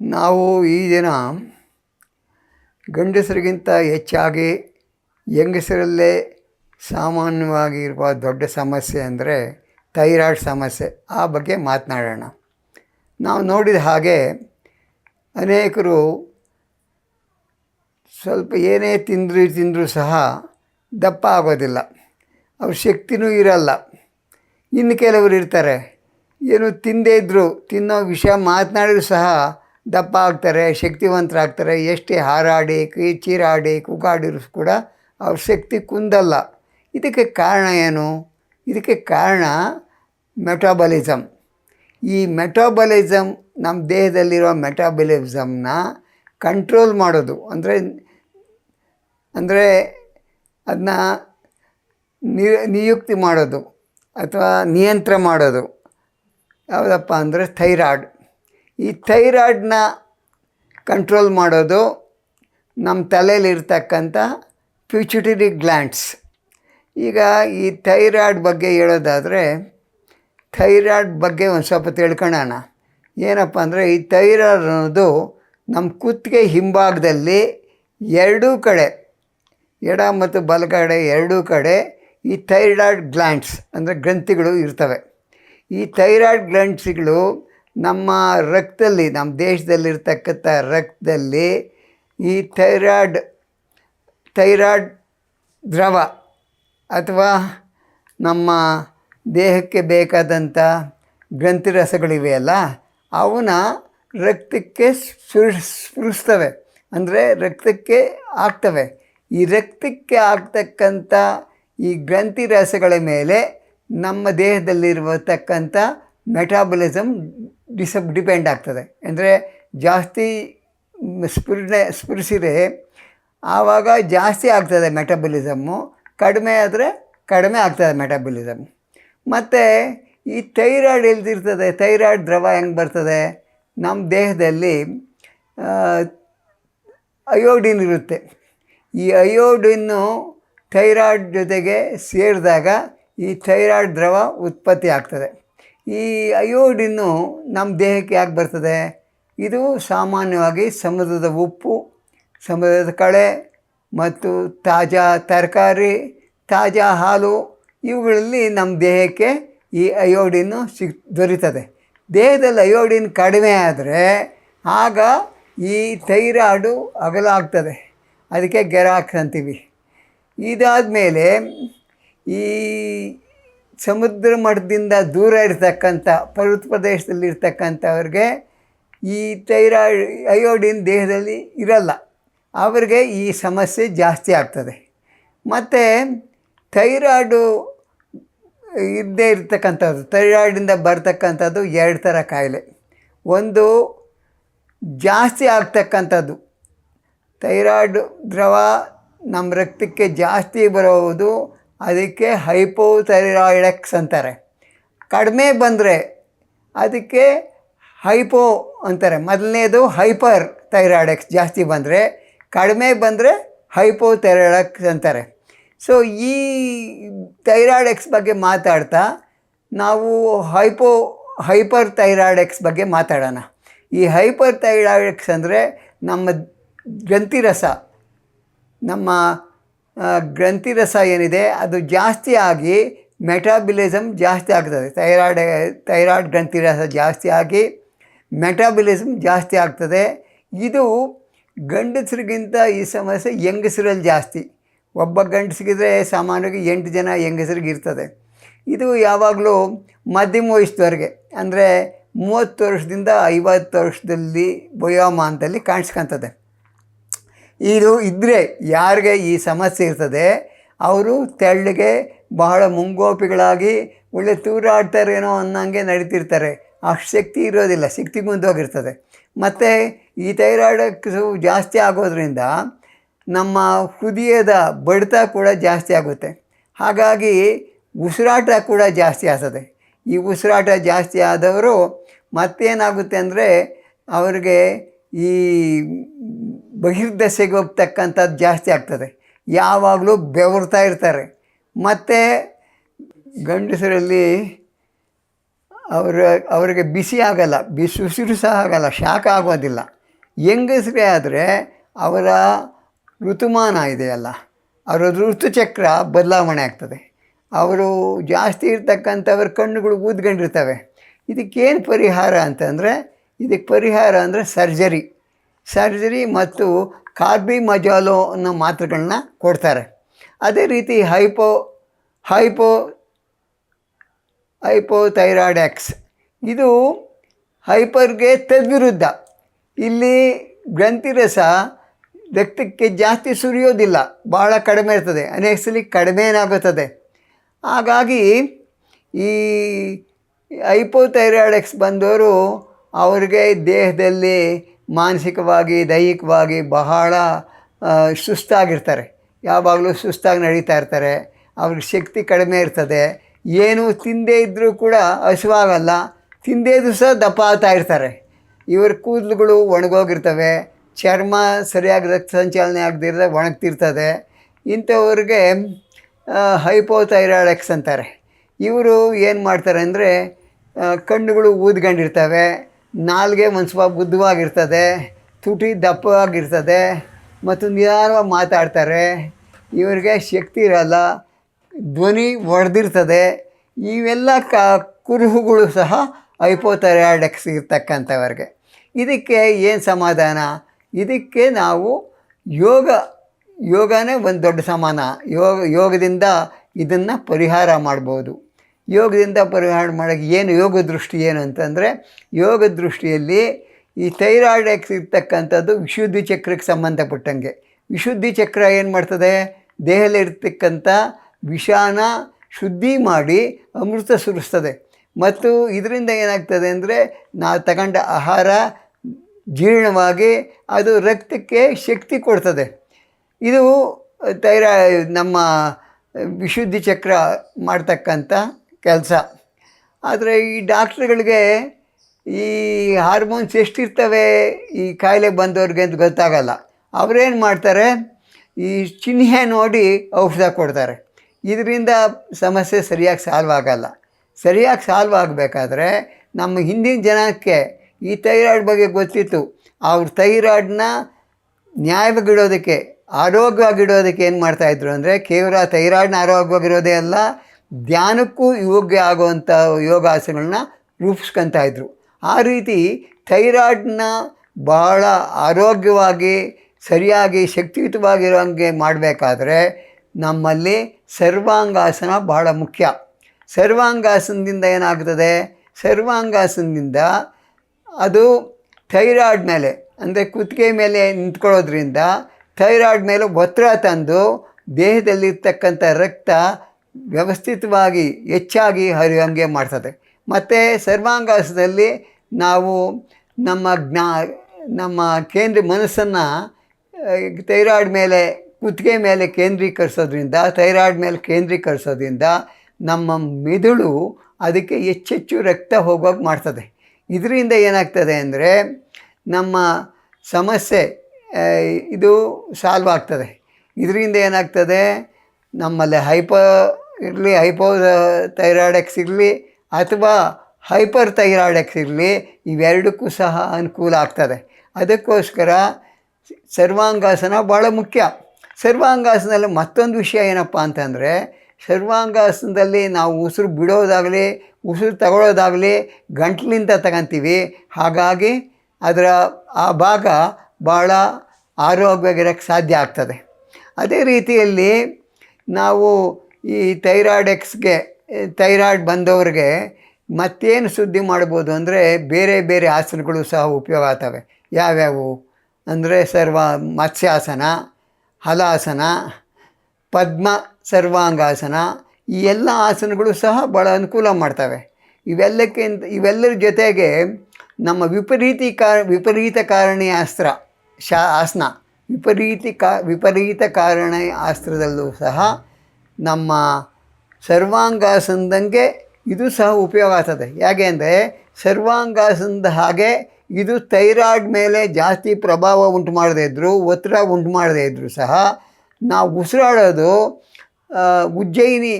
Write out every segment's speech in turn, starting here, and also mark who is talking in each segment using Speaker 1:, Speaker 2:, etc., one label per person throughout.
Speaker 1: ನಾವು ಈ ದಿನ ಗಂಡಸರಿಗಿಂತ ಹೆಚ್ಚಾಗಿ ಹೆಂಗಸರಲ್ಲೇ ಸಾಮಾನ್ಯವಾಗಿರುವ ದೊಡ್ಡ ಸಮಸ್ಯೆ ಅಂದರೆ ಥೈರಾಯ್ಡ್ ಸಮಸ್ಯೆ ಆ ಬಗ್ಗೆ ಮಾತನಾಡೋಣ. ನಾವು ನೋಡಿದ ಹಾಗೆ ಅನೇಕರು ಸ್ವಲ್ಪ ಏನೇ ತಿಂದರೂ ತಿಂದರೂ ಸಹ ದಪ್ಪ ಆಗೋದಿಲ್ಲ. ಅವ್ರ ಶಕ್ತಿನೂ ಇರಲ್ಲ. ಇನ್ನು ಕೆಲವರು ಇರ್ತಾರೆ. ಏನು ತಿಂದೇ ಇದ್ದರೂ ತಿನ್ನೋ ವಿಷಯ ಮಾತನಾಡಿದ್ರು ಸಹ ದಪ್ಪ ಆಗ್ತಾರೆ ಶಕ್ತಿವಂತರಾಗ್ತಾರೆ, ಎಷ್ಟೇ ಹಾರಾಡಿ ಕೈ ಚೀರಾಡಿ ಕೂಗಾಡಿರೂ ಕೂಡ ಅವ್ರ ಶಕ್ತಿ ಕುಂದಲ್ಲ. ಇದಕ್ಕೆ ಕಾರಣ ಏನು? ಇದಕ್ಕೆ ಕಾರಣ ಮೆಟಾಬಲಿಸಮ್ ಈ ಮೆಟಾಬಲಿಸಮ್ ನಮ್ಮ ದೇಹದಲ್ಲಿರೋ ಮೆಟಾಬಲಿಸಮ್ನ ಕಂಟ್ರೋಲ್ ಮಾಡೋದು. ಅಂದರೆ ಅಂದರೆ ಅದನ್ನ ನಿಯುಕ್ತಿ ಮಾಡೋದು. ಅಥವಾ ನಿಯಂತ್ರ ಮಾಡೋದು. ಯಾವುದಪ್ಪ ಅಂದರೆ ಥೈರಾಯ್ಡ್. ಈ ಥೈರಾಯ್ಡ್ನ ಕಂಟ್ರೋಲ್ ಮಾಡೋದು ನಮ್ಮ ತಲೆಯಲ್ಲಿರ್ತಕ್ಕಂಥ ಪ್ಯೂಚುಟರಿ ಗ್ಲ್ಯಾಂಡ್ಸ್. ಈಗ ಈ ಥೈರಾಯ್ಡ್ ಬಗ್ಗೆ ಹೇಳೋದಾದರೆ, ಥೈರಾಯ್ಡ್ ಬಗ್ಗೆ ಒಂದು ಸ್ವಲ್ಪ ತಿಳ್ಕೊಳ್ಳೋಣ. ಏನಪ್ಪ ಅಂದರೆ, ಈ ಥೈರಾಯ್ಡ್ ಅನ್ನೋದು ನಮ್ಮ ಕುತ್ತಿಗೆ ಹಿಂಭಾಗದಲ್ಲಿ ಎರಡೂ ಕಡೆ, ಎಡ ಮತ್ತು ಬಲಗಡೆ ಎರಡೂ ಕಡೆ ಈ ಥೈರಾಯ್ಡ್ ಗ್ಲ್ಯಾಂಡ್ಸ್ ಅಂದರೆ ಗ್ರಂಥಿಗಳು ಇರ್ತವೆ. ಈ ಥೈರಾಯ್ಡ್ ಗ್ಲ್ಯಾಂಡ್ಸ್ಗಳು ನಮ್ಮ ರಕ್ತದಲ್ಲಿ, ನಮ್ಮ ದೇಶದಲ್ಲಿರ್ತಕ್ಕಂಥ ರಕ್ತದಲ್ಲಿ ಈ ಥೈರಾಯ್ಡ್ ಥೈರಾಯ್ಡ್ ದ್ರವ ಅಥವಾ ನಮ್ಮ ದೇಹಕ್ಕೆ ಬೇಕಾದಂಥ ಗ್ರಂಥಿರಸಗಳಿವೆಯಲ್ಲ ಅವನ್ನ ರಕ್ತಕ್ಕೆ ಸ್ಫುರ್, ಸ್ಫುರಿಸ್ತವೆ. ಅಂದರೆ ರಕ್ತಕ್ಕೆ ಆಗ್ತವೆ. ಈ ರಕ್ತಕ್ಕೆ ಆಗ್ತಕ್ಕಂಥ ಈ ಗ್ರಂಥಿ ರಸಗಳ ಮೇಲೆ ನಮ್ಮ ದೇಹದಲ್ಲಿರತಕ್ಕಂಥ ಮೆಟಾಬಲಿಸಮ್ ಡಿಸಪ್ ಡಿಪೆಂಡ್ ಆಗ್ತದೆ. ಅಂದರೆ ಜಾಸ್ತಿ ಸ್ಪಿರಿಟ್ನ ಸ್ಪಿರಿಸಿದೆ ಆವಾಗ ಜಾಸ್ತಿ ಆಗ್ತದೆ ಮೆಟಬಲಿಸಮ್ಮು, ಕಡಿಮೆ ಆದರೆ ಕಡಿಮೆ ಆಗ್ತದೆ ಮೆಟಬಲಿಸಮ್ ಮತ್ತು ಈ ಥೈರಾಯ್ಡ್ ಇಲ್ದಿರ್ತದೆ ಥೈರಾಯ್ಡ್ ದ್ರವ ಹೆಂಗೆ ಬರ್ತದೆ? ನಮ್ಮ ದೇಹದಲ್ಲಿ ಅಯೋಡಿನ್ ಇರುತ್ತೆ. ಈ ಅಯೋಡಿನ್ನು ಥೈರಾಯ್ಡ್ ಜೊತೆಗೆ ಸೇರಿದಾಗ ಈ ಥೈರಾಯ್ಡ್ ದ್ರವ ಉತ್ಪತ್ತಿ ಆಗ್ತದೆ. ಈ ಅಯೋಡಿನ್ನು ನಮ್ಮ ದೇಹಕ್ಕೆ ಯಾಕೆ ಬರ್ತದೆ? ಇದು ಸಾಮಾನ್ಯವಾಗಿ ಸಮುದ್ರದ ಉಪ್ಪು ಸಮುದ್ರದ ಕಳೆ ಮತ್ತು ತಾಜಾ ತರಕಾರಿ, ತಾಜಾ ಹಾಲು ಇವುಗಳಲ್ಲಿ ನಮ್ಮ ದೇಹಕ್ಕೆ ಈ ಅಯೋಡಿನ್ನು ಸಿಗ್ ದೊರೀತದೆ. ದೇಹದಲ್ಲಿ ಅಯೋಡಿನ್ ಕಡಿಮೆ ಆದರೆ ಆಗ ಈ ಥೈರಾಯ್ಡು ಅಗಲ ಆಗ್ತದೆ ಅದಕ್ಕೆ ಗೆರಾಕ್ಸ್ ಅಂತೀವಿ. ಇದಾದ ಮೇಲೆ ಈ ಸಮುದ್ರ ಮಠದಿಂದ ದೂರ ಇರ್ತಕ್ಕಂಥ ಪರ್ವತ ಪ್ರದೇಶದಲ್ಲಿ ಇರ್ತಕ್ಕಂಥವ್ರಿಗೆ ಈ ಥೈರಾಯ್ಡ್, ಅಯೋಡಿನ್ ದೇಹದಲ್ಲಿ ಇರಲ್ಲ. ಅವರಿಗೆ ಈ ಸಮಸ್ಯೆ ಜಾಸ್ತಿ ಆಗ್ತದೆ. ಮತ್ತು ಥೈರಾಯ್ಡು ಇದ್ದೇ ಇರ್ತಕ್ಕಂಥದ್ದು, ಥೈರಾಯ್ಡಿಂದ ಬರ್ತಕ್ಕಂಥದ್ದು ಎರಡು ಥರ ಕಾಯಿಲೆ. ಒಂದು ಜಾಸ್ತಿ ಆಗ್ತಕ್ಕಂಥದ್ದು, ಥೈರಾಯ್ಡ್ ದ್ರವ ನಮ್ಮ ರಕ್ತಕ್ಕೆ ಜಾಸ್ತಿ ಬರೋದು ಅದಕ್ಕೆ ಹೈಪೋಥೈರಾಯ್ಡೆಕ್ಸ್ ಅಂತಾರೆ. ಕಡಿಮೆ ಬಂದರೆ ಅದಕ್ಕೆ ಹೈಪೋ ಅಂತಾರೆ. ಮೊದಲನೇದು ಹೈಪರ್ ಥೈರಾಯ್ಡೆಕ್ಸ್ ಜಾಸ್ತಿ ಬಂದರೆ, ಕಡಿಮೆ ಬಂದರೆ ಹೈಪೋಥೈರಾಯ್ಡೆಕ್ಸ್ ಅಂತಾರೆ. ಸೊ ಈ ಥೈರಾಯ್ಡೆಕ್ಸ್ ಬಗ್ಗೆ ಮಾತಾಡ್ತಾ ನಾವು ಹೈಪೋ ಹೈಪರ್ ಥೈರಾಯ್ಡೆಕ್ಸ್ ಬಗ್ಗೆ ಮಾತಾಡೋಣ. ಈ ಹೈಪರ್ ಥೈರಾಯ್ಡೆಕ್ಸ್ ಅಂದರೆ ನಮ್ಮ ಗ್ರಂಥಿರಸ ನಮ್ಮ ಗ್ರಂಥಿರಸ ಏನಿದೆ, ಅದು ಜಾಸ್ತಿ ಆಗಿ ಮೆಟಾಬಿಲಿಸಮ್ ಜಾಸ್ತಿ ಆಗ್ತದೆ. ಥೈರಾಯ್ಡ್ ಥೈರಾಯ್ಡ್ ಗ್ರಂಥಿರಸ ಜಾಸ್ತಿ ಆಗಿ ಮೆಟಾಬಿಲಿಸಮ್ ಜಾಸ್ತಿ ಆಗ್ತದೆ. ಇದು ಗಂಡಸರಿಗಿಂತ ಈ ಸಮಸ್ಯೆ ಹೆಂಗಸರಲ್ಲಿ ಜಾಸ್ತಿ. ಒಬ್ಬ ಗಂಡಸಿಗಿದ್ರೆ ಸಾಮಾನ್ಯವಾಗಿ ಎಂಟು ಜನ ಹೆಂಗಸರಿಗೆ ಇರ್ತದೆ. ಇದು ಯಾವಾಗಲೂ ಮಧ್ಯಮ ವಯಸ್ಸದವ್ರಿಗೆ ಅಂದರೆ ಮೂವತ್ತು ವರ್ಷದಿಂದ ಐವತ್ತು ವರ್ಷದಲ್ಲಿ ವಯೋಮಾನದಲ್ಲಿ ಕಾಣಿಸ್ಕೊತದೆ. ಇದು ಇದ್ದರೆ ಯಾರಿಗೆ ಈ ಸಮಸ್ಯೆ ಇರ್ತದೆ, ಅವರು ತೆಳ್ಳಗೆ ಬಹಳ ಮುಂಗೋಪಿಗಳಾಗಿ ಒಳ್ಳೆ ತೂರಾಡ್ತಾರೇನೋ ಅನ್ನೋಂಗೆ ನಡೀತಿರ್ತಾರೆ. ಅಷ್ಟು ಶಕ್ತಿ ಇರೋದಿಲ್ಲ, ಶಕ್ತಿ ಮುಂದೋಗಿರ್ತದೆ. ಮತ್ತು ಈ ಥೈರಾಯ್ಡಕ್ಸು ಜಾಸ್ತಿ ಆಗೋದ್ರಿಂದ ನಮ್ಮ ಹೃದಯದ ಬಡಿತ ಕೂಡ ಜಾಸ್ತಿ ಆಗುತ್ತೆ. ಹಾಗಾಗಿ ಉಸಿರಾಟ ಕೂಡ ಜಾಸ್ತಿ ಆಗ್ತದೆ. ಈ ಉಸಿರಾಟ ಜಾಸ್ತಿ ಆದವರು ಮತ್ತೇನಾಗುತ್ತೆ ಅಂದರೆ, ಅವ್ರಿಗೆ ಈ ಬಹಿರ್ದೆಸೆಗೆ ಹೋಗ್ತಕ್ಕಂಥದ್ದು ಜಾಸ್ತಿ ಆಗ್ತದೆ. ಯಾವಾಗಲೂ ಬೆವರ್ತಾ ಇರ್ತಾರೆ. ಮತ್ತು ಗಂಡಸರಲ್ಲಿ ಅವರ, ಅವರಿಗೆ ಬಿಸಿ ಆಗಲ್ಲ, ಬಿಸಿ ಉಸಿರು ಸಹ ಆಗಲ್ಲ, ಶಾಖ ಆಗೋದಿಲ್ಲ. ಹೆಂಗಸರೇ ಆದರೆ ಅವರ ಋತುಮಾನ ಇದೆಯಲ್ಲ ಅವರ ಋತುಚಕ್ರ ಬದಲಾವಣೆ ಆಗ್ತದೆ. ಅವರು ಜಾಸ್ತಿ ಇರ್ತಕ್ಕಂಥವ್ರ ಕಣ್ಣುಗಳು ಊದ್ಕೊಂಡಿರ್ತವೆ. ಇದಕ್ಕೇನು ಪರಿಹಾರ ಅಂತಂದರೆ ಇದಕ್ಕೆ ಪರಿಹಾರ ಅಂದರೆ ಸರ್ಜರಿ. ಸರ್ಜರಿ ಮತ್ತು ಕಾರ್ಬಿ ಮಜಾಲೋ ಅನ್ನೋ ಮಾತ್ರೆಗಳನ್ನ ಕೊಡ್ತಾರೆ. ಅದೇ ರೀತಿ ಹೈಪೋ ಹೈಪೋ ಹೈಪೋಥೈರಾಯ್ಡ್ಯಾಕ್ಸ್ ಇದು ಹೈಪರ್ಗೆ ತದ್ವಿರುದ್ಧ. ಇಲ್ಲಿ ಗ್ರಂಥಿರಸ ರಕ್ತಕ್ಕೆ ಜಾಸ್ತಿ ಸುರಿಯೋದಿಲ್ಲ ಭಾಳ ಕಡಿಮೆ ಇರ್ತದೆ. ಅನೇಕ ಸಲ ಕಡಿಮೆನಾಗುತ್ತದೆ ಹಾಗಾಗಿ ಈ ಹೈಪೋಥೈರಾಯ್ಡ್ ಎಕ್ಸ್ ಬಂದವರು ಅವ್ರಿಗೆ ದೇಹದಲ್ಲಿ ಮಾನಸಿಕವಾಗಿ, ದೈಹಿಕವಾಗಿ ಬಹಳ ಸುಸ್ತಾಗಿರ್ತಾರೆ. ಯಾವಾಗಲೂ ಸುಸ್ತಾಗಿ ನಡೀತಾ ಇರ್ತಾರೆ. ಅವ್ರಿಗೆ ಶಕ್ತಿ ಕಡಿಮೆ ಇರ್ತದೆ. ಏನು ತಿಂದೇ ಇದ್ದರೂ ಕೂಡ ಹಸುವಾಗಲ್ಲ. ತಿಂದೇ ಇದ್ರೂ ಸಹ ದಪ್ಪ ಆಗ್ತಾ ಇರ್ತಾರೆ. ಇವ್ರ ಕೂದಲುಗಳು ಒಣಗೋಗಿರ್ತವೆ. ಚರ್ಮ ಸರಿಯಾಗಿ ರಕ್ತ ಸಂಚಾಲನೆ ಆಗದಿರದೆ ಒಣಗ್ತಿರ್ತದೆ. ಇಂಥವ್ರಿಗೆ ಹೈಪೋಥೈರಾಯ್ಡೆಕ್ಸ್ ಅಂತಾರೆ. ಇವರು ಏನು ಮಾಡ್ತಾರೆ ಅಂದರೆ ಕಣ್ಣುಗಳು ಊದ್ಕೊಂಡಿರ್ತವೆ. ನಾಲ್ಗೆ ಒಂದು ಸ್ವಲ್ಪ ಬುದ್ಧವಾಗಿರ್ತದೆ, ತುಟಿ ದಪ್ಪವಾಗಿರ್ತದೆ, ಮತ್ತು ನಿಧಾನವಾಗಿ ಮಾತಾಡ್ತಾರೆ. ಇವರಿಗೆ ಶಕ್ತಿ ಇರಲ್ಲ, ಧ್ವನಿ ಒಡೆದಿರ್ತದೆ. ಇವೆಲ್ಲ ಕ, ಕುರುಹುಗಳು ಸಹ ಹೈಪೋಥೈರಾಯ್ಡೆಕ್ಸ್ ಇರ್ತಕ್ಕಂಥವ್ರಿಗೆ. ಇದಕ್ಕೆ ಏನು ಸಮಾಧಾನ? ಇದಕ್ಕೆ ನಾವು ಯೋಗ, ಯೋಗನೇ ಒಂದು ದೊಡ್ಡ ಸಮಾನ. ಯೋಗ, ಯೋಗದಿಂದ ಇದನ್ನು ಪರಿಹಾರ ಮಾಡ್ಬೋದು. ಯೋಗದಿಂದ ಪರಿಹಾರ ಮಾಡೋಕ್ಕೆ ಏನು ಯೋಗ ದೃಷ್ಟಿ ಏನು ಅಂತಂದರೆ, ಯೋಗ ದೃಷ್ಟಿಯಲ್ಲಿ ಈ ಥೈರಾಯ್ಡ್ ಇರ್ತಕ್ಕಂಥದ್ದು ವಿಶುದ್ಧಿ ಚಕ್ರಕ್ಕೆ ಸಂಬಂಧಪಟ್ಟಂಗೆ. ವಿಶುದ್ಧಿ ಚಕ್ರ ಏನು ಮಾಡ್ತದೆ? ದೇಹದಲ್ಲಿರ್ತಕ್ಕಂಥ ವಿಷಾನ ಶುದ್ಧಿ ಮಾಡಿ ಅಮೃತ ಸುರಿಸ್ತದೆ. ಮತ್ತು ಇದರಿಂದ ಏನಾಗ್ತದೆ ಅಂದರೆ, ನಾವು ತಗೊಂಡ ಆಹಾರ ಜೀರ್ಣವಾಗಿ ಅದು ರಕ್ತಕ್ಕೆ ಶಕ್ತಿ ಕೊಡ್ತದೆ. ಇದು ತೈರ ನಮ್ಮ ವಿಶುದ್ಧಿ ಚಕ್ರ ಮಾಡ್ತಕ್ಕಂಥ ಕೆಲಸ. ಆದರೆ ಈ ಡಾಕ್ಟ್ರುಗಳಿಗೆ ಈ ಹಾರ್ಮೋನ್ಸ್ ಎಷ್ಟಿರ್ತವೆ, ಈ ಕಾಯಿಲೆ ಬಂದವ್ರಿಗೆ ಅಂತ ಗೊತ್ತಾಗಲ್ಲ. ಅವರೇನು ಮಾಡ್ತಾರೆ? ಈ ಚಿಹ್ನೆ ನೋಡಿ ಔಷಧ ಕೊಡ್ತಾರೆ. ಇದರಿಂದ ಸಮಸ್ಯೆ ಸರಿಯಾಗಿ ಸಾಲ್ವ್ ಆಗಲ್ಲ. ಸರಿಯಾಗಿ ಸಾಲ್ವ್ ಆಗಬೇಕಾದ್ರೆ ನಮ್ಮ ಹಿಂದಿನ ಜನಕ್ಕೆ ಈ ಥೈರಾಯ್ಡ್ ಬಗ್ಗೆ ಗೊತ್ತಿತ್ತು. ಅವ್ರ ಥೈರಾಯ್ಡ್ನ ನ್ಯಾಯವಾಗಿಡೋದಕ್ಕೆ, ಆರೋಗ್ಯವಾಗಿಡೋದಕ್ಕೆ ಏನು ಮಾಡ್ತಾಯಿದ್ರು ಅಂದರೆ ಕೇವಲ ಥೈರಾಯ್ಡ್ನ ಆರೋಗ್ಯವಾಗಿರೋದೇ ಅಲ್ಲ ಧ್ಯಾನಕ್ಕೂ ಯೋಗ್ಯ ಆಗುವಂಥ ಯೋಗಾಸನಗಳನ್ನ ರೂಪಿಸ್ಕೊತಾ ಇದ್ದರು ಆ ರೀತಿ ಥೈರಾಯ್ಡ್ನ ಬಹಳ ಆರೋಗ್ಯವಾಗಿ, ಸರಿಯಾಗಿ ಶಕ್ತಿಯುತವಾಗಿರೋ ಹಂಗೆ ಮಾಡಬೇಕಾದ್ರೆ ನಮ್ಮಲ್ಲಿ ಸರ್ವಾಂಗಾಸನ ಬಹಳ ಮುಖ್ಯ. ಸರ್ವಾಂಗಾಸನದಿಂದ ಏನಾಗ್ತದೆ? ಸರ್ವಾಂಗಾಸನದಿಂದ ಅದು ಥೈರಾಯ್ಡ್ ಮೇಲೆ, ಅಂದರೆ ಕುತ್ತಿಗೆ ಮೇಲೆ ನಿಂತ್ಕೊಳ್ಳೋದ್ರಿಂದ ಥೈರಾಯ್ಡ್ ಮೇಲೆ ಒತ್ತಡ ತಂದು ದೇಹದಲ್ಲಿರ್ತಕ್ಕಂಥ ರಕ್ತ ವ್ಯವಸ್ಥಿತವಾಗಿ ಹೆಚ್ಚಾಗಿ ಹರಿಯೋಂಗೆ ಮಾಡ್ತದೆ. ಮತ್ತು ಸರ್ವಾಂಗಾಸದಲ್ಲಿ ನಾವು ನಮ್ಮ ಜ್ಞಾ, ನಮ್ಮ ಕೇಂದ್ರ ಮನಸ್ಸನ್ನು ಥೈರಾಯ್ಡ್ ಮೇಲೆ, ಕುತ್ತಿಗೆ ಮೇಲೆ ಕೇಂದ್ರೀಕರಿಸೋದ್ರಿಂದ, ಥೈರಾಯ್ಡ್ ಮೇಲೆ ಕೇಂದ್ರೀಕರಿಸೋದ್ರಿಂದ ನಮ್ಮ ಮೆದುಳು ಅದಕ್ಕೆ ಹೆಚ್ಚೆಚ್ಚು ರಕ್ತ ಹೋಗೋಕೆ ಮಾಡ್ತದೆ. ಇದರಿಂದ ಏನಾಗ್ತದೆ ಅಂದರೆ ನಮ್ಮ ಸಮಸ್ಯೆ ಇದು ಸಾಲ್ವ್ ಆಗ್ತದೆ. ಇದರಿಂದ ಏನಾಗ್ತದೆ, ನಮ್ಮಲ್ಲಿ ಹೈಪೋ ಇರಲಿ ಹೈಪೋ ಥೈರಾಯ್ಡೆಕ್ಸ್ ಇರಲಿ ಅಥವಾ ಹೈಪರ್ ಥೈರಾಯ್ಡೆಕ್ಸ್ ಇರಲಿ ಇವೆರಡಕ್ಕೂ ಸಹ ಅನುಕೂಲ ಆಗ್ತದೆ. ಅದಕ್ಕೋಸ್ಕರ ಸರ್ವಾಂಗಾಸನ ಭಾಳ ಮುಖ್ಯ. ಸರ್ವಾಂಗಾಸನದಲ್ಲಿ ಮತ್ತೊಂದು ವಿಷಯ ಏನಪ್ಪ ಅಂತಂದರೆ, ಸರ್ವಾಂಗಾಸನದಲ್ಲಿ ನಾವು ಉಸಿರು ಬಿಡೋದಾಗಲಿ, ಉಸಿರು ತಗೊಳ್ಳೋದಾಗಲಿ ಗಂಟ್ಲಿಂದ ತಗೊಂತೀವಿ. ಹಾಗಾಗಿ ಅದರ ಆ ಭಾಗ ಭಾಳ ಆರೋಗ್ಯವಾಗಿರೋಕ್ಕೆ ಸಾಧ್ಯ ಆಗ್ತದೆ. ಅದೇ ರೀತಿಯಲ್ಲಿ ನಾವು ಈ ಥೈರಾಯ್ಡ್ ಎಕ್ಸ್ಗೆ ಥೈರಾಯ್ಡ್ ಬಂದವ್ರಿಗೆ ಮತ್ತೇನು ಸುದ್ದಿ ಮಾಡ್ಬೋದು ಅಂದರೆ ಬೇರೆ ಬೇರೆ ಆಸನಗಳು ಸಹ ಉಪಯೋಗ ಆಗ್ತವೆ. ಯಾವ್ಯಾವು? ಅಂದರೆ ಸರ್ವ ಮತ್ಸ್ಯಾಸನ, ಹಲಾಸನ, ಪದ್ಮ ಸರ್ವಾಂಗಾಸನ ಈ ಎಲ್ಲ ಆಸನಗಳು ಸಹ ಭಾಳ ಅನುಕೂಲ ಮಾಡ್ತವೆ. ಇವೆಲ್ಲಕ್ಕಿಂತ, ಇವೆಲ್ಲರ ಜೊತೆಗೆ ನಮ್ಮ ವಿಪರೀತಿ ಕಾ, ವಿಪರೀತ ಕಾರಣಿ ಅಸ್ತ್ರ, ಶಾ, ಆಸನ ವಿಪರೀತಿ ಕಾ, ವಿಪರೀತ ಕಾರಣ ಅಸ್ತ್ರದಲ್ಲೂ ಸಹ ನಮ್ಮ ಸರ್ವಾಂಗಾಸನದಂಗೆ ಇದು ಸಹ ಉಪಯೋಗ ಆಗ್ತದೆ. ಯಾಕೆ ಅಂದರೆ ಸರ್ವಾಂಗಾಸನದ ಹಾಗೆ ಇದು ಥೈರಾಯ್ಡ್ ಮೇಲೆ ಜಾಸ್ತಿ ಪ್ರಭಾವ ಉಂಟು ಮಾಡದೇ ಇದ್ದರೂ ಒತ್ತಡ ಉಂಟು ಮಾಡದೇ ಇದ್ದರೂ ಸಹ ನಾವು ಉಸಿರಾಡೋದು ಉಜ್ಜಯಿನಿ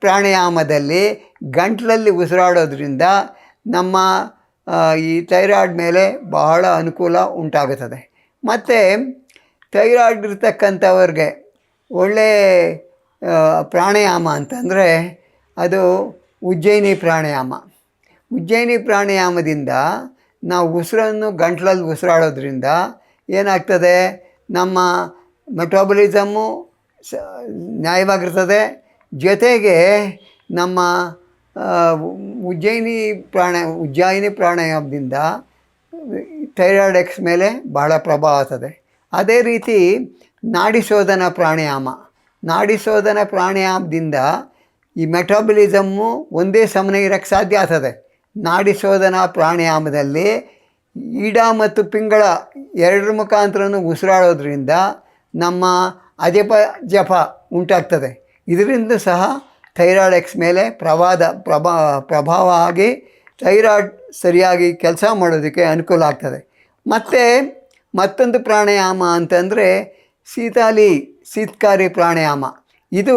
Speaker 1: ಪ್ರಾಣಾಯಾಮದಲ್ಲಿ ಗಂಟಲಲ್ಲಿ ಉಸಿರಾಡೋದ್ರಿಂದ ನಮ್ಮ ಈ ಥೈರಾಯ್ಡ್ ಮೇಲೆ ಬಹಳ ಅನುಕೂಲ ಉಂಟಾಗುತ್ತದೆ. ಮತ್ತು ಥೈರಾಯ್ಡ್ ಇರ್ತಕ್ಕಂಥವ್ರಿಗೆ ಒಳ್ಳೆ ಆ, ಪ್ರಾಣಾಯಾಮ ಅಂತಂದರೆ ಅದು ಉಜ್ಜಯಿನಿ ಪ್ರಾಣಾಯಾಮ. ಉಜ್ಜಯಿನಿ ಪ್ರಾಣಾಯಾಮದಿಂದ ನಾವು ಉಸಿರನ್ನು ಗಂಟ್ಲಲ್ಲಿ ಉಸಿರಾಡೋದ್ರಿಂದ ಏನಾಗ್ತದೆ? ನಮ್ಮ ಮೆಟಾಬಲಿಸಮ್ಮು ಸ, ನ್ಯಾಯವಾಗಿರ್ತದೆ. ಜೊತೆಗೆ ನಮ್ಮ ಉಜ್ಜಯಿನಿ ಪ್ರಾಣ, ಉಜ್ಜಯಿನಿ ಪ್ರಾಣಾಯಾಮದಿಂದ ಥೈರಾಯ್ಡ್ ಎಕ್ಸ್ ಮೇಲೆ ಬಹಳ ಪ್ರಭಾವ ಆಗ್ತದೆ. ಅದೇ ರೀತಿ ನಾಡಿ ಶೋಧನ ಪ್ರಾಣಾಯಾಮ. ನಾಡಿ ಶೋಧನ ಪ್ರಾಣಾಯಾಮದಿಂದ ಈ ಮೆಟಾಬಲಿಸಮ್ಮು ಒಂದೇ ಸಮನೆ ಇರೋಕ್ಕೆ ಸಾಧ್ಯ ಆಗ್ತದೆ. ನಾಡಿ ಶೋಧನಾ ಪ್ರಾಣಾಯಾಮದಲ್ಲಿ ಈಡ ಮತ್ತು ಪಿಂಗಳ ಎರಡರ ಮುಖಾಂತರನೂ ಉಸಿರಾಡೋದ್ರಿಂದ ನಮ್ಮ ಅಜಪ ಜಪ ಉಂಟಾಗ್ತದೆ. ಇದರಿಂದ ಸಹ ಥೈರಾಯ್ಡ್ ಎಕ್ಸ್ ಮೇಲೆ ಪ್ರವಾದ ಪ್ರಭಾ ಪ್ರಭಾವ ಆಗಿ ಥೈರಾಯ್ಡ್ ಸರಿಯಾಗಿ ಕೆಲಸ ಮಾಡೋದಕ್ಕೆ ಅನುಕೂಲ ಆಗ್ತದೆ. ಮತ್ತು ಮತ್ತೊಂದು ಪ್ರಾಣಾಯಾಮ ಅಂತಂದರೆ ಶೀತಾಲಿ ಶೀತಕಾರಿ ಪ್ರಾಣಾಯಾಮ. ಇದು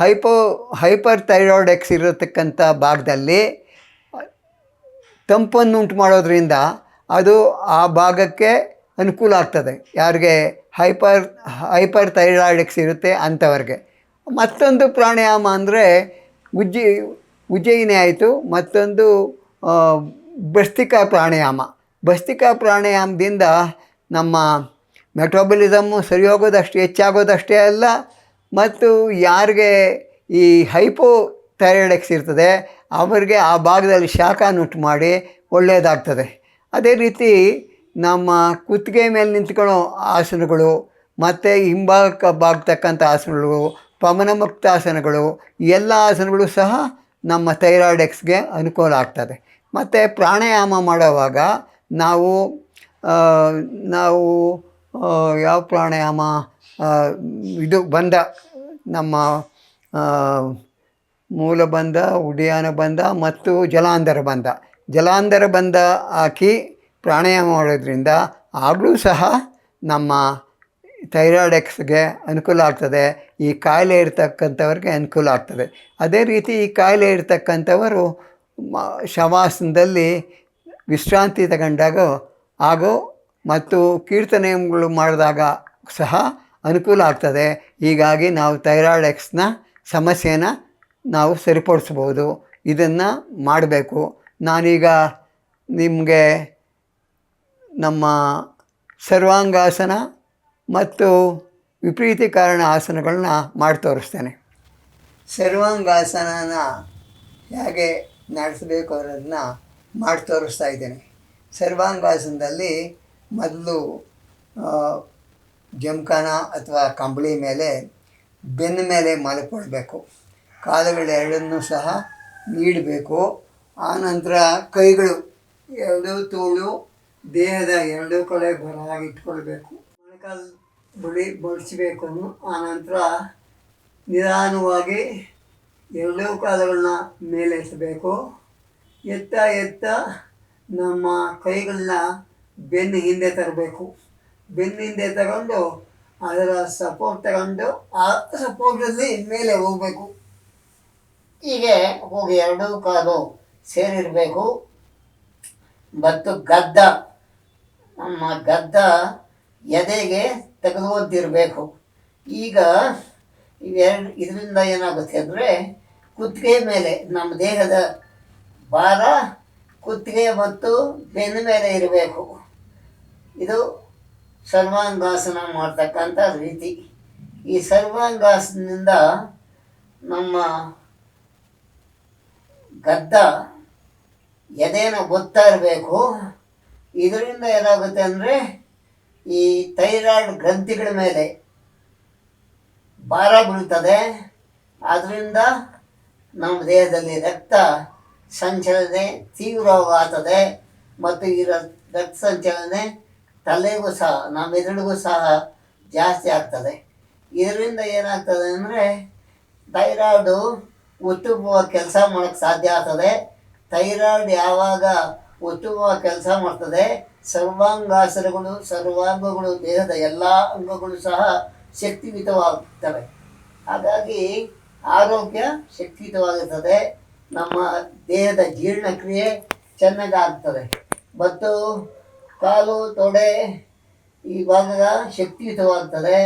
Speaker 1: ಹೈಪೋ ಹೈಪರ್ ಥೈರಾಯ್ಡೆಕ್ಸ್ ಇರತಕ್ಕಂಥ ಭಾಗದಲ್ಲಿ ತಂಪನ್ನು ಉಂಟು ಮಾಡೋದ್ರಿಂದ ಅದು ಆ ಭಾಗಕ್ಕೆ ಅನುಕೂಲ ಆಗ್ತದೆ. ಯಾರಿಗೆ ಹೈಪರ್ ಹೈಪರ್ ಥೈರಾಯ್ಡೆಕ್ಸ್ ಇರುತ್ತೆ ಅಂಥವ್ರಿಗೆ. ಮತ್ತೊಂದು ಪ್ರಾಣಾಯಾಮ ಅಂದರೆ ಉಜ್ಜಿ, ಉಜ್ಜಯಿನಿ ಆಯಿತು. ಮತ್ತೊಂದು ಬಸ್ತಿಕಾ ಪ್ರಾಣಾಯಾಮ. ಭಸ್ತಿಕಾ ಪ್ರಾಣಾಯಾಮದಿಂದ ನಮ್ಮ ಮೆಟಾಬಲಿಸಮ್ಮು ಸರಿ ಹೋಗೋದಷ್ಟೇ ಹೆಚ್ಚಾಗೋದಷ್ಟೇ ಅಲ್ಲ, ಮತ್ತು ಯಾರಿಗೆ ಈ ಹೈಪೋ ಥೈರಾಯ್ಡೆಕ್ಸ್ ಇರ್ತದೆ, ಅವರಿಗೆ ಆ ಭಾಗದಲ್ಲಿ ಶಾಖನುಂಟು ಮಾಡಿ ಒಳ್ಳೆಯದಾಗ್ತದೆ. ಅದೇ ರೀತಿ ನಮ್ಮ ಕುತ್ತಿಗೆ ಮೇಲೆ ನಿಂತ್ಕೊಳ್ಳೋ ಆಸನಗಳು, ಮತ್ತು ಹಿಂಭಾಗಕ್ಕೆ ಬಾಗ್ತಕ್ಕಂಥ ಆಸನಗಳು ಪವನಮುಕ್ತ ಆಸನಗಳು, ಎಲ್ಲ ಆಸನಗಳು ಸಹ ನಮ್ಮ ಥೈರಾಯ್ಡ್ ಎಕ್ಸ್ಗೆ ಅನುಕೂಲ ಆಗ್ತದೆ. ಮತ್ತು ಪ್ರಾಣಾಯಾಮ ಮಾಡುವಾಗ ನಾವು ನಾವು ಯಾವ ಪ್ರಾಣಾಯಾಮ ಇದು ಬಂದ ನಮ್ಮ ಮೂಲ ಬಂದ ಉಡಿಯಾನ ಬಂದ ಮತ್ತು ಜಲಾಂಧರ ಬಂಧ ಜಲಾಂಧರ ಬಂದ ಹಾಕಿ ಪ್ರಾಣಾಯಾಮ ಮಾಡೋದ್ರಿಂದ ಆಗಲೂ ಸಹ ನಮ್ಮ ಥೈರಾಯ್ಡ್ ಎಕ್ಸ್ಗೆ ಅನುಕೂಲ ಆಗ್ತದೆ. ಈ ಕಾಯಿಲೆ ಇರ್ತಕ್ಕಂಥವ್ರಿಗೆ ಅನುಕೂಲ ಆಗ್ತದೆ. ಅದೇ ರೀತಿ ಈ ಕಾಯಿಲೆ ಇರ್ತಕ್ಕಂಥವರು ಶವಾಸನದಲ್ಲಿ ವಿಶ್ರಾಂತಿ ತಗೊಂಡಾಗ ಹಾಗೂ ಮತ್ತು ಕೀರ್ತನೆಗಳು ಮಾಡಿದಾಗ ಸಹ ಅನುಕೂಲ ಆಗ್ತದೆ. ಹೀಗಾಗಿ ನಾವು ಥೈರಾಯ್ಡ್ ಎಕ್ಸ್ನ ಸಮಸ್ಯೆನ ನಾವು ಸರಿಪಡಿಸ್ಬೋದು ಇದನ್ನು ಮಾಡಬೇಕು. ನಾನೀಗ ನಿಮಗೆ ನಮ್ಮ ಸರ್ವಾಂಗಾಸನ ಮತ್ತು ವಿಪರೀತೀಕರಣ ಆಸನಗಳನ್ನ ಮಾಡಿ ತೋರಿಸ್ತೇನೆ. ಸರ್ವಾಂಗಾಸನನ ಹೇಗೆ ನಡೆಸಬೇಕು ಅನ್ನೋದನ್ನ ಮಾಡಿ ತೋರಿಸ್ತಾ ಇದ್ದೇನೆ. ಸರ್ವಾಂಗಾಸನದಲ್ಲಿ ಮೊದಲು ಜಮಖಾನ ಅಥವಾ ಕಂಬಳಿ ಮೇಲೆ ಬೆನ್ನ ಮೇಲೆ ಮಲ್ಕೊಳ್ಬೇಕು ಕಾಲುಗಳೆರಡನ್ನೂ ಸಹ ನೀಡಬೇಕು. ಆನಂತರ ಕೈಗಳು ಎರಡೂ ತೋಳು, ದೇಹದ ಎರಡೂ ಕಡೆ ಬರವಾಗಿ ಇಟ್ಕೊಳ್ಬೇಕು. ಮೊಣಕಾಲು ಬಳಿ ಬಳಸಬೇಕು. ಆನಂತರ ನಿಧಾನವಾಗಿ ಎರಡೂ ಕಾಲುಗಳನ್ನ ಮೇಲೆ ಎತ್ತಬೇಕು ಎತ್ತ ಎತ್ತ ನಮ್ಮ ಕೈಗಳನ್ನ ಬೆನ್ನು ಹಿಂದೆ ತರಬೇಕು. ಬೆನ್ನು ಹಿಂದೆ ತಗೊಂಡು, ಅದರ ಸಪೋರ್ಟ್ ತಗೊಂಡು, ಆ ಸಪೋರ್ಟಲ್ಲಿ ಮೇಲೆ ಹೋಗಬೇಕು. ಹೀಗೆ ಹೋಗಿ ಎರಡೂ ಕಾಲು ಸೇರಿರಬೇಕು. ಮತ್ತು ಗದ್ದ, ನಮ್ಮ ಗದ್ದ ಎದೆಗೆ ತೆಗೆದುವಂತಿರಬೇಕು ಈಗ ಇವೆರಡು, ಇದರಿಂದ ಏನಾಗುತ್ತೆ ಅಂದರೆ ಕುತ್ತಿಗೆ ಮೇಲೆ, ನಮ್ಮ ದೇಹದ ಭಾರ ಕುತ್ತಿಗೆ ಮತ್ತು ಬೆನ್ನ ಮೇಲೆ ಇರಬೇಕು. ಇದು ಸರ್ವಾಂಗಾಸನ ಮಾಡ್ತಕ್ಕಂಥ ರೀತಿ. ಈ ಸರ್ವಾಂಗಾಸನದಿಂದ ನಮ್ಮ ಗದ್ದ ಎದೆನ ಗೊತ್ತಾ ಇರಬೇಕು? ಇದರಿಂದ ಏನಾಗುತ್ತೆ ಅಂದರೆ ಈ ಥೈರಾಯ್ಡ್ ಗ್ರಂಥಿಗಳ ಮೇಲೆ ಭಾರ ಬೀಳ್ತದೆ. ಆದ್ದರಿಂದ ನಮ್ಮ ದೇಹದಲ್ಲಿ ರಕ್ತ ಸಂಚಲನೆ ತೀವ್ರವಾಗ್ತದೆ. ಮತ್ತು ಈ ರಕ್ತ ಸಂಚಲನೆ ತಲೆಗೂ ಸಹ ನಮ್ಮ ಮೆದುಳಿಗೂ ಸಹ ಜಾಸ್ತಿ ಆಗ್ತದೆ. ಇದರಿಂದ ಏನಾಗ್ತದೆ ಅಂದರೆ ಥೈರಾಯ್ಡು ಉತ್ತುಪುವ ಕೆಲಸ ಮಾಡೋಕ್ಕೆ ಸಾಧ್ಯ ಆಗ್ತದೆ. ಥೈರಾಯ್ಡ್ ಯಾವಾಗ ಉತ್ತುಪುವ ಕೆಲಸ ಮಾಡ್ತದೆ, ಸರ್ವಾಂಗಾಸನಗಳು, ಸರ್ವಾಂಗಗಳು, ದೇಹದ ಎಲ್ಲ ಅಂಗಗಳು ಸಹ ಶಕ್ತಿಯುತವಾಗುತ್ತವೆ ಹಾಗಾಗಿ ಆರೋಗ್ಯ ಶಕ್ತಿಯುತವಾಗುತ್ತದೆ ನಮ್ಮ ದೇಹದ ಜೀರ್ಣಕ್ರಿಯೆ ಚೆನ್ನಾಗಾಗ್ತದೆ ಮತ್ತು ಕಾಲು ತೊಡೆ ಈ ಭಾಗದ ಶಕ್ತಿಯುತವಾಗ್ತದೆ